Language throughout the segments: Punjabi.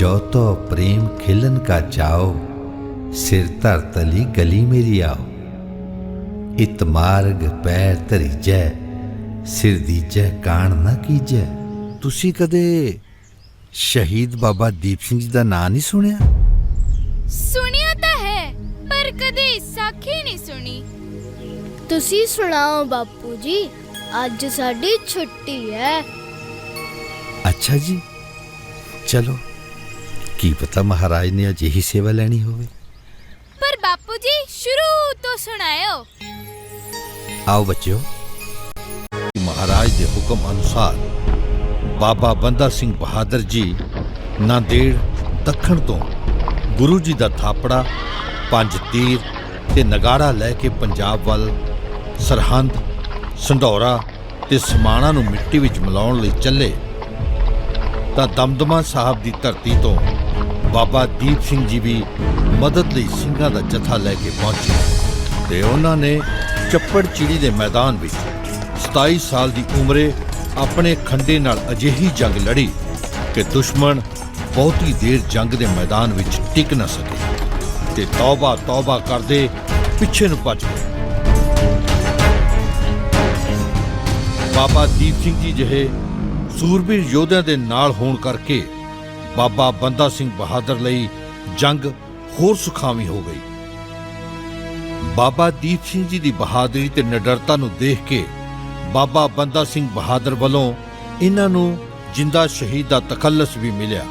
ਜੋ ਤੋ ਪ੍ਰੇਮ ਖਿਲਨ ਕਾ ਚਾਓ ਸਿਰ ਧਰ ਤਲੀ ਗਲੀ ਮੇਰੀ ਆਓ। ਇਤ ਮਾਰਗ ਪੈਰ ਧਰੀਜੈ ਸਿਰ ਦੀਜੈ ਕਾਣ ਨਾ ਕੀਜੈ। ਤੁਸੀਂ ਕਦੇ ਸ਼ਹੀਦ ਬਾਬਾ ਦੀਪ ਸਿੰਘ ਜੀ ਦਾ ਨਾਂ ਨਹੀਂ ਸੁਣਿਆ? ਸੁਣਿਆ ਤਾਂ ਹੈ ਪਰ ਕਦੇ ਸਾਖੀ ਨਹੀਂ ਸੁਣੀ। ਤੁਸੀਂ ਸੁਣਾਓ ਬਾਪੂ ਜੀ ਅੱਜ ਸਾਡੀ ਛੁੱਟੀ ਹੈ। ਅੱਛਾ ਜੀ ਚਲੋ। ਕੀ ਪਤਾ ਮਹਾਰਾਜ ਨੇ ਅਜਿਹੀ ਸੇਵਾ ਲੈਣੀ ਹੋਵੇ? ਪਰ ਬਾਪੂ ਜੀ ਸ਼ੁਰੂ ਤੋਂ ਸੁਣਾਇਓ। ਆਓ ਬੱਚਿਓ। ਮਹਾਰਾਜ ਦੇ ਹੁਕਮ ਅਨੁਸਾਰ ਬਾਬਾ ਬੰਦਾ ਸਿੰਘ ਬਹਾਦਰ ਜੀ ਨਾਂਦੇੜ ਦੱਖਣ ਤੋਂ ਗੁਰੂ ਜੀ ਦਾ ਥਾਪੜਾ ਪੰਜ ਤੀਰ ਤੇ ਨਗਾੜਾ ਲੈ ਕੇ ਪੰਜਾਬ ਵੱਲ ਸਰਹੰਦ ਸੰਧੌਰਾ ਤੇ ਸਮਾਣਾ ਨੂੰ ਮਿੱਟੀ ਵਿੱਚ ਮਿਲਾਉਣ ਲਈ ਚੱਲੇ ਤਾਂ ਦਮਦਮਾ ਸਾਹਿਬ ਦੀ ਧਰਤੀ ਤੋਂ ਬਾਬਾ ਦੀਪ ਸਿੰਘ ਜੀ ਵੀ ਮਦਦ ਲਈ ਸਿੰਘਾਂ ਦਾ ਜਥਾ ਲੈ ਕੇ ਪਹੁੰਚੇ ਤੇ ਉਹਨਾਂ ਨੇ ਚੱਪੜ ਚਿੜੀ ਦੇ ਮੈਦਾਨ ਵਿੱਚ 27 ਸਾਲ ਦੀ ਉਮਰੇ ਆਪਣੇ ਖੰਡੇ ਨਾਲ ਅਜਿਹੀ ਜੰਗ ਲੜੀ ਕਿ ਦੁਸ਼ਮਣ ਬਹੁਤੀ ਦੇਰ ਜੰਗ ਦੇ ਮੈਦਾਨ ਵਿੱਚ ਟਿਕ ਨਾ ਸਕੇ ਤੇ ਤੌਬਾ ਤੌਬਾ ਕਰਦੇ ਪਿੱਛੇ ਨੂੰ ਭੱਜ ਗਏ। ਬਾਬਾ ਦੀਪ ਸਿੰਘ ਜੀ ਜਿਹੇ ਸੂਰਬੀਰ ਯੋਧਿਆਂ ਦੇ ਨਾਲ ਹੋਣ ਕਰਕੇ ਬਾਬਾ ਬੰਦਾ ਸਿੰਘ ਬਹਾਦਰ ਲਈ ਜੰਗ ਹੋਰ ਸੁਖਾਵੀਂ ਹੋ ਗਈ। ਬਾਬਾ ਦੀਪ ਸਿੰਘ ਜੀ ਦੀ ਬਹਾਦਰੀ ਤੇ ਨਿਡਰਤਾ ਨੂੰ ਦੇਖ ਕੇ ਬਾਬਾ ਬੰਦਾ ਸਿੰਘ ਬਹਾਦਰ ਵੱਲੋਂ ਇਹਨਾਂ ਨੂੰ ਜਿੰਦਾ ਸ਼ਹੀਦ ਦਾ ਤਖੱਲਸ ਵੀ ਮਿਲਿਆ।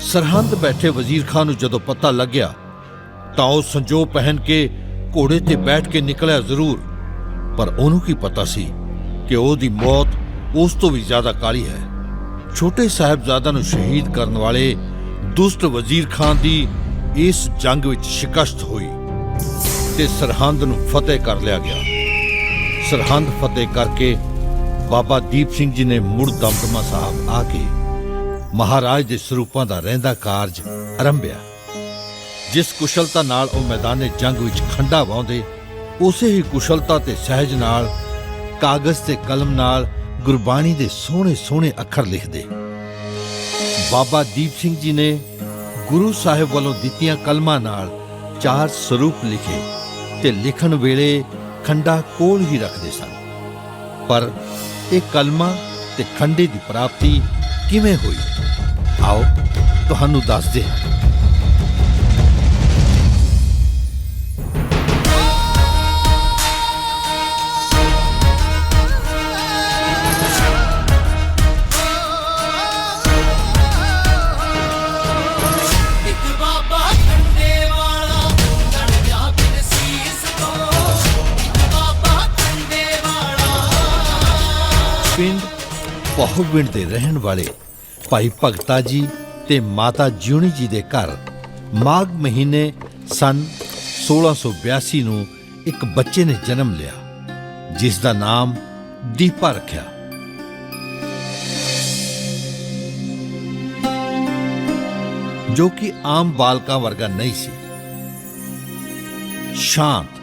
ਸਰਹੰਦ ਬੈਠੇ ਵਜ਼ੀਰ ਖਾਨ ਨੂੰ ਜਦੋਂ ਪਤਾ ਲੱਗਿਆ, ਤਾਂ ਉਹ ਸੰਜੋ ਪਹਿਨ ਕੇ ਘੋੜੇ ਤੇ ਬੈਠ ਕੇ ਨਿਕਲਿਆ ਜ਼ਰੂਰ। ਪਰ ਉਹਨੂੰ ਕੀ ਪਤਾ ਸੀ ਕਿ ਉਹਦੀ ਮੌਤ ਉਸ ਤੋਂ ਵੀ ਜ਼ਿਆਦਾ ਕਾਲੀ ਹੈ। ਛੋਟੇ ਸਾਹਿਬਜ਼ਾਦਾ ਨੂੰ ਸ਼ਹੀਦ ਕਰਨ ਵਾਲੇ ਦੁਸ਼ਟ ਵਜ਼ੀਰ ਖਾਨ ਦੀ ਇਸ ਜੰਗ ਵਿੱਚ ਸ਼ਿਕਸਤ ਹੋਈ ਤੇ ਸਰਹੰਦ ਨੂੰ ਫਤਿਹ ਕਰ ਲਿਆ ਗਿਆ। ਸਰਹੰਦ ਫਤਿਹ ਕਰਕੇ ਬਾਬਾ ਦੀਪ ਸਿੰਘ ਜੀ ਨੇ ਮੁੜ ਦਮਦਮਾ ਸਾਹਿਬ ਆ ਕੇ ਮਹਾਰਾਜ ਦੇ ਸਰੂਪਾਂ ਦਾ ਰਹਿੰਦਾ ਕਾਰਜ ਆਰੰਭਿਆ। ਜਿਸ ਕੁਸ਼ਲਤਾ ਨਾਲ ਉਹ ਮੈਦਾਨੇ ਜੰਗ ਵਿੱਚ ਖੰਡਾ ਵਾਉਂਦੇ, ਉਸੇ ਹੀ ਕੁਸ਼ਲਤਾ ਤੇ ਸਹਿਜ ਨਾਲ ਕਾਗਜ਼ ਤੇ ਕਲਮ ਨਾਲ ਗੁਰਬਾਣੀ ਦੇ ਸੋਹਣੇ ਸੋਹਣੇ ਅੱਖਰ ਲਿਖਦੇ। ਬਾਬਾ ਦੀਪ ਸਿੰਘ ਜੀ ਨੇ ਗੁਰੂ ਸਾਹਿਬ ਵੱਲੋਂ ਦਿੱਤੀਆਂ ਕਲਮਾਂ ਨਾਲ ਚਾਰ ਸਰੂਪ ਲਿਖੇ ਤੇ ਲਿਖਣ ਵੇਲੇ ਖੰਡਾ ਕੋਲ ਹੀ ਰੱਖਦੇ ਸਨ। ਪਰ ਇਹ ਕਲਮਾਂ ਤੇ ਖੰਡੇ ਦੀ ਪ੍ਰਾਪਤੀ ਕਿਵੇਂ ਹੋਈ? ਆਓ, ਤੁਹਾਨੂੰ ਦੱਸਦੇ ਹਾਂ। ਪਹੁਵਿੰਡ ਦੇ ਰਹਿਣ ਵਾਲੇ ਭਾਈ ਭਗਤਾ ਜੀ ਤੇ ਮਾਤਾ ਜਿਉਣੀ ਜੀ ਦੇ ਘਰ ਮਾਘ ਮਹੀਨੇ ਸਨ 1682 ਨੂੰ ਇੱਕ ਬੱਚੇ ਨੇ ਜਨਮ ਲਿਆ, ਜਿਸ ਦਾ ਨਾਮ ਦੀਪਾ ਰੱਖਿਆ। ਜੋ ਕਿ ਆਮ ਬਾਲਕਾਂ ਵਰਗਾ ਨਹੀਂ ਸੀ। ਸ਼ਾਂਤ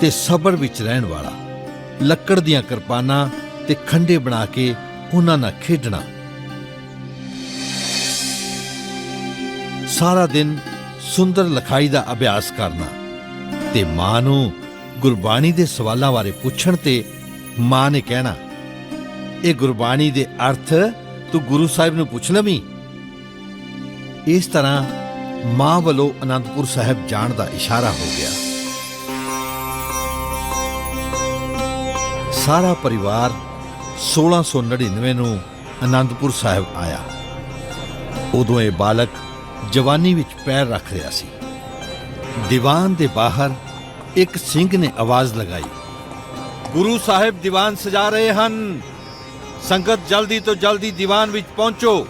ਤੇ ਸਬਰ ਵਿੱਚ ਰਹਿਣ ਵਾਲਾ, ਲੱਕੜ ਦੀਆਂ ਕਿਰਪਾਨਾਂ ਤੇ ਖੰਡੇ ਬਣਾ ਕੇ ਉਹਨਾਂ ਨਾਲ ਖੇਡਣਾ। ਸਾਰਾ ਦਿਨ ਸੁੰਦਰ ਲਖਾਈ ਦਾ ਅਭਿਆਸ ਕਰਨਾ ਤੇ ਮਾਂ ਨੂੰ ਗੁਰਬਾਣੀ ਦੇ ਸਵਾਲਾਂ ਬਾਰੇ ਪੁੱਛਣ ਤੇ ਮਾਂ ਨੇ ਕਹਿਣਾ, ਇਹ ਗੁਰਬਾਣੀ ਦੇ ਅਰਥ ਤੂੰ ਗੁਰੂ ਸਾਹਿਬ ਨੂੰ ਪੁੱਛ ਲਵੀਂ? ਇਸ ਤਰ੍ਹਾਂ ਮਾਂ ਵੱਲੋਂ ਅਨੰਦਪੁਰ ਸਾਹਿਬ ਜਾਣ ਦਾ ਇਸ਼ਾਰਾ ਹੋ ਗਿਆ। ਸਾਰਾ ਪਰਿਵਾਰ 1699 ਨੂੰ ਅਨੰਦਪੁਰ ਸਾਹਿਬ ਆਇਆ। ਉਦੋਂ ਇਹ ਬਾਲਕ ਜਵਾਨੀ ਵਿੱਚ ਪੈਰ ਰੱਖ ਰਿਹਾ ਸੀ। ਦੀਵਾਨ ਦੇ ਬਾਹਰ ਇੱਕ ਸਿੰਘ ਨੇ ਆਵਾਜ਼ ਲਗਾਈ, ਗੁਰੂ ਸਾਹਿਬ, ਦੀਵਾਨ ਸਜਾ ਰਹੇ ਹਨ। ਸੰਗਤ ਜਲਦੀ ਤੋਂ ਜਲਦੀ ਦੀਵਾਨ ਵਿੱਚ ਪਹੁੰਚੋ।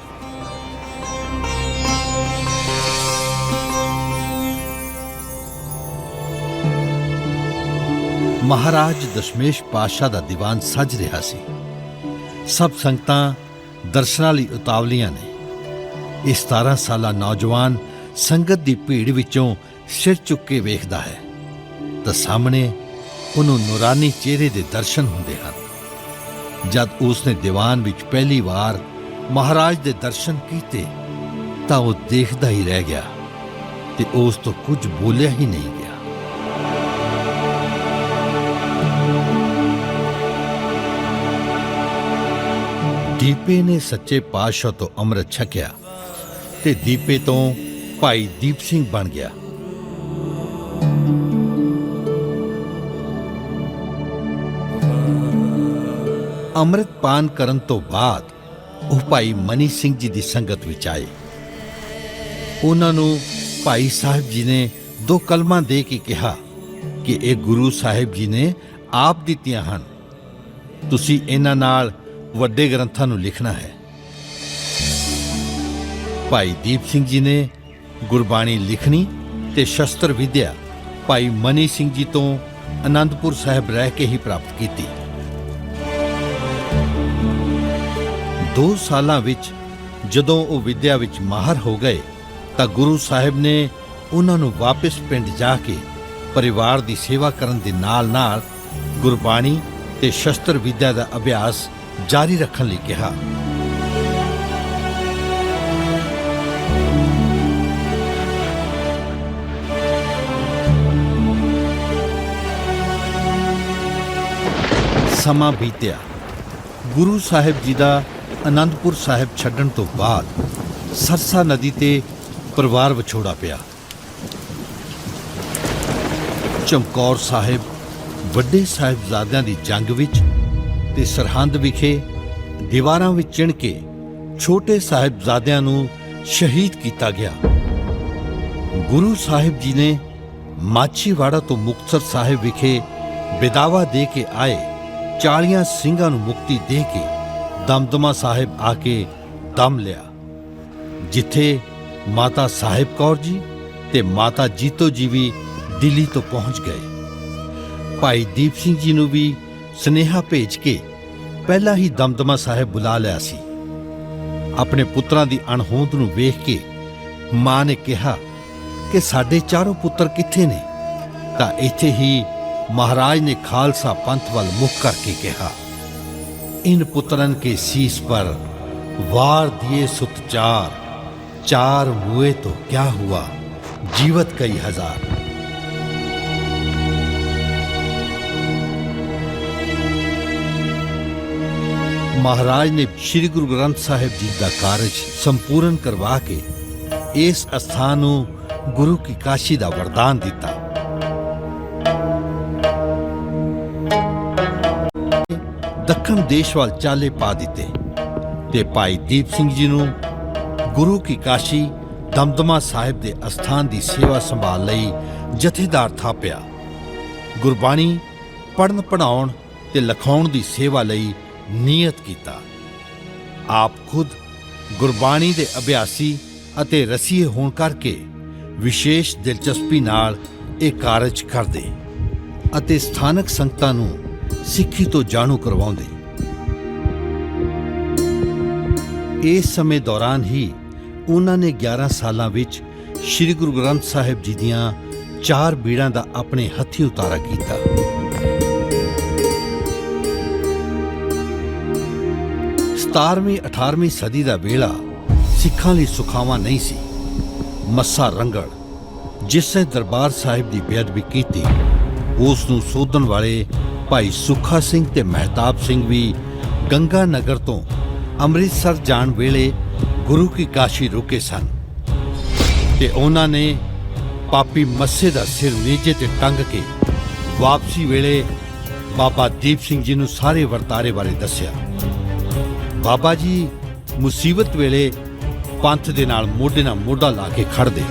ਮਹਾਰਾਜ ਦਸ਼ਮੇਸ਼ ਪਾਤਸ਼ਾਹ ਦਾ ਦੀਵਾਨ ਸਜ ਰਿਹਾ ਸੀ। ਸਭ ਸੰਗਤਾਂ ਦਰਸ਼ਨਾਂ ਲਈ ਉਤਾਵਲੀਆਂ ਨੇ। ਇਹ 17 ਸਾਲਾ ਨੌਜਵਾਨ ਸੰਗਤ ਦੀ ਭੀੜ ਵਿੱਚੋਂ ਸਿਰ ਚੁੱਕ ਕੇ ਵੇਖਦਾ ਹੈ। ਤਾਂ ਸਾਹਮਣੇ ਉਹਨੂੰ ਨੂਰਾਨੀ ਚਿਹਰੇ ਦੇ ਦਰਸ਼ਨ ਹੁੰਦੇ ਹਨ। ਜਦ ਉਸ ਨੇ ਦੀਵਾਨ ਵਿੱਚ ਪਹਿਲੀ ਵਾਰ ਮਹਾਰਾਜ ਦੇ ਦਰਸ਼ਨ ਕੀਤੇ, ਤਾਂ ਉਹ ਦੇਖਦਾ ਹੀ ਰਹਿ ਗਿਆ ਤੇ ਉਸ ਤੋਂ ਕੁਝ ਬੋਲਿਆ ਹੀ ਨਹੀਂ। ਦੀਪੇ ਨੇ ਸੱਚੇ ਪਾਤਸ਼ਾਹ ਤੋਂ ਅੰਮ੍ਰਿਤ ਛਕਿਆ ਤੇ ਦੀਪੇ ਤੋਂ ਭਾਈ ਦੀਪ ਸਿੰਘ ਬਣ ਗਿਆ। ਅੰਮ੍ਰਿਤ ਪਾਨ ਕਰਨ ਤੋਂ ਬਾਅਦ ਉਹ ਭਾਈ ਮਨੀ ਸਿੰਘ ਜੀ ਦੀ ਸੰਗਤ ਵਿੱਚ ਆਏ। ਉਹਨਾਂ ਨੂੰ ਭਾਈ ਸਾਹਿਬ ਜੀ ਨੇ ਦੋ ਕਲਮਾਂ ਦੇ ਕੇ ਕਿਹਾ ਕਿ ਇਹ ਗੁਰੂ ਸਾਹਿਬ ਜੀ ਨੇ ਆਪ ਦਿੱਤੀਆਂ ਹਨ। ਤੁਸੀਂ ਇਹਨਾਂ ਨਾਲ ਵੱਡੇ ਗ੍ਰੰਥਾਂ ਨੂੰ ਲਿਖਣਾ ਹੈ। ਭਾਈ ਦੀਪ ਸਿੰਘ ਜੀ ਨੇ ਗੁਰਬਾਣੀ ਲਿਖਣੀ ਤੇ ਸ਼ਸਤਰ ਵਿਦਿਆ ਭਾਈ ਮਨੀ ਸਿੰਘ ਜੀ ਤੋਂ ਅਨੰਦਪੁਰ ਸਾਹਿਬ ਰਹਿ ਕੇ ਹੀ ਪ੍ਰਾਪਤ ਕੀਤੀ। ਦੋ ਸਾਲਾਂ ਵਿੱਚ ਜਦੋਂ ਉਹ ਵਿਦਿਆ ਵਿੱਚ ਮਾਹਰ ਹੋ ਗਏ, ਤਾਂ ਗੁਰੂ ਸਾਹਿਬ ਨੇ ਉਹਨਾਂ ਨੂੰ ਵਾਪਸ ਪਿੰਡ ਜਾ ਕੇ ਪਰਿਵਾਰ ਦੀ ਸੇਵਾ ਕਰਨ ਦੇ ਨਾਲ-ਨਾਲ ਗੁਰਬਾਣੀ ਤੇ ਸ਼ਸਤਰ ਵਿਦਿਆ ਦਾ ਅਭਿਆਸ ਜਾਰੀ ਰੱਖਣ ਲਈ ਕਿਹਾ। ਸਮਾਂ ਬੀਤਿਆ। ਗੁਰੂ ਸਾਹਿਬ ਜੀ ਦਾ ਅਨੰਦਪੁਰ ਸਾਹਿਬ ਛੱਡਣ ਤੋਂ ਬਾਅਦ ਸਰਸਾ ਨਦੀ ਤੇ ਪਰਿਵਾਰ ਵਿਛੋੜਾ ਪਿਆ। ਚਮਕੌਰ ਸਾਹਿਬ ਵੱਡੇ ਸਾਹਿਬਜ਼ਾਦਿਆਂ ਦੀ ਜੰਗ ਵਿੱਚ ਤੇ ਸਰਹੰਦ ਵਿਖੇ ਦੀਵਾਰਾਂ ਵਿੱਚ ਚਿਣ ਕੇ ਛੋਟੇ ਸਾਹਿਬਜ਼ਾਦਿਆਂ ਨੂੰ ਸ਼ਹੀਦ ਕੀਤਾ ਗਿਆ। ਗੁਰੂ ਸਾਹਿਬ ਜੀ ਨੇ ਮਾਛੀਵਾੜਾ ਤੋਂ ਮੁਕਤਸਰ ਸਾਹਿਬ ਵਿਖੇ ਬਿਦਾਵਾ ਦੇ ਕੇ ਆਏ 40 ਸਿੰਘਾਂ ਨੂੰ ਮੁਕਤੀ ਦੇ ਕੇ ਦਮਦਮਾ ਸਾਹਿਬ ਆ ਕੇ ਦਮ ਲਿਆ। ਜਿੱਥੇ ਮਾਤਾ ਸਾਹਿਬ ਕੌਰ ਜੀ ਤੇ ਮਾਤਾ ਜੀਤੋ ਜੀ ਵੀ ਦਿੱਲੀ ਤੋਂ ਪਹੁੰਚ ਗਏ। ਭਾਈ ਦੀਪ ਸਿੰਘ ਜੀ ਨੂੰ ਵੀ ਸਨੇਹਾ ਭੇਜ ਕੇ ਪਹਿਲਾਂ ਹੀ ਦਮਦਮਾ ਸਾਹਿਬ ਬੁਲਾ ਲਿਆ ਸੀ ਆਪਣੇ ਪੁੱਤਰਾਂ ਦੀ ਅਣਹੋਂਦ ਨੂੰ ਵੇਖ ਕੇ ਮਾਂ ਨੇ ਕਿਹਾ ਕਿ ਸਾਡੇ ਚਾਰੋਂ ਪੁੱਤਰ ਕਿੱਥੇ ਨੇ ਤਾਂ ਇੱਥੇ ਹੀ ਮਹਾਰਾਜ ਨੇ ਖਾਲਸਾ ਪੰਥ ਵੱਲ ਮੁਖ ਕਰਕੇ ਕਿਹਾ इन पुत्रन के शीस पर वार दिए सुत चार चार हुए तो क्या हुआ जीवत कई हजार ਮਹਾਰਾਜ ਨੇ ਸ੍ਰੀ ਗੁਰੂ ਗ੍ਰੰਥ ਸਾਹਿਬ ਜੀ ਦਾ ਕਾਰਜ ਸੰਪੂਰਨ ਕਰਵਾ ਕੇ ਇਸ ਅਸਥਾਨ ਨੂੰ ਗੁਰੂ ਕੀ ਕਾਸ਼ੀ ਦਾ ਵਰਦਾਨ ਦਿੱਤਾ। ਦੱਖਣ ਦੇਸ਼ ਵੱਲ ਚਾਲੇ ਪਾ ਦਿੱਤੇ ਤੇ ਭਾਈ ਦੀਪ ਸਿੰਘ ਜੀ ਨੂੰ ਗੁਰੂ ਕੀ ਕਾਸ਼ੀ ਦਮਦਮਾ ਸਾਹਿਬ ਦੇ ਅਸਥਾਨ ਦੀ ਸੇਵਾ ਸੰਭਾਲ ਲਈ ਜਥੇਦਾਰ ਥਾਪਿਆ। ਗੁਰਬਾਣੀ ਪੜਨ ਪੜਾਉਣ ਤੇ ਲਿਖਾਉਣ ਦੀ ਸੇਵਾ ਲਈ ਨਿਯਤ ਕੀਤਾ। ਆਪ ਖੁਦ ਗੁਰਬਾਣੀ ਦੇ ਅਭਿਆਸੀ ਅਤੇ ਰਸੀਏ ਹੋਣ ਕਰਕੇ ਵਿਸ਼ੇਸ਼ ਦਿਲਚਸਪੀ ਨਾਲ ਇਹ ਕਾਰਜ ਕਰਦੇ ਅਤੇ ਸਥਾਨਕ ਸੰਗਤਾਂ ਨੂੰ ਸਿੱਖੀ ਤੋਂ ਜਾਣੂ ਕਰਵਾਉਂਦੇ। ਇਸ ਸਮੇਂ ਦੌਰਾਨ ਹੀ ਉਹਨਾਂ ਨੇ 11 ਸਾਲਾਂ ਵਿੱਚ ਸ੍ਰੀ ਗੁਰੂ ਗ੍ਰੰਥ ਸਾਹਿਬ ਜੀ ਦੀਆਂ ਚਾਰ ਬੀੜਾਂ ਦਾ ਆਪਣੇ ਹੱਥੀਂ ਉਤਾਰਾ ਕੀਤਾ। 17ਵੀਂ 18ਵੀਂ ਸਦੀ ਦਾ ਵੇਲਾ ਸਿੱਖਾਂ ਲਈ ਸੁਖਾਵਾਂ ਨਹੀਂ ਸੀ। ਮੱਸਾ ਰੰਗੜ ਜਿਸ ਨੇ ਦਰਬਾਰ ਸਾਹਿਬ ਦੀ ਬੇਅਦਬੀ ਕੀਤੀ ਉਸ ਨੂੰ ਸੋਧਣ ਵਾਲੇ ਭਾਈ ਸੁੱਖਾ ਸਿੰਘ ਤੇ ਮਹਿਤਾਬ ਸਿੰਘ ਵੀ ਗੰਗਾ ਨਗਰ ਤੋਂ ਅੰਮ੍ਰਿਤਸਰ ਜਾਣ ਵੇਲੇ ਗੁਰੂ ਕੀ ਕਾਸ਼ੀ ਰੁਕੇ ਸਨ ਤੇ ਉਹਨਾਂ ਨੇ ਪਾਪੀ ਮੱਸੇ ਦਾ ਸਿਰ ਨੀਚੇ ਤੇ ਟੰਗ ਕੇ ਵਾਪਸੀ ਵੇਲੇ ਬਾਬਾ ਦੀਪ ਸਿੰਘ ਜੀ ਨੂੰ ਸਾਰੇ ਵਰਤਾਰੇ ਬਾਰੇ ਦੱਸਿਆ। ਬਾਬਾ ਜੀ ਮੁਸੀਬਤ ਵੇਲੇ ਪੰਥ ਦੇ ਨਾਲ ਮੋਢੇ ਨਾਲ ਮੋਢਾ ਲਾ ਕੇ ਖੜਦੇ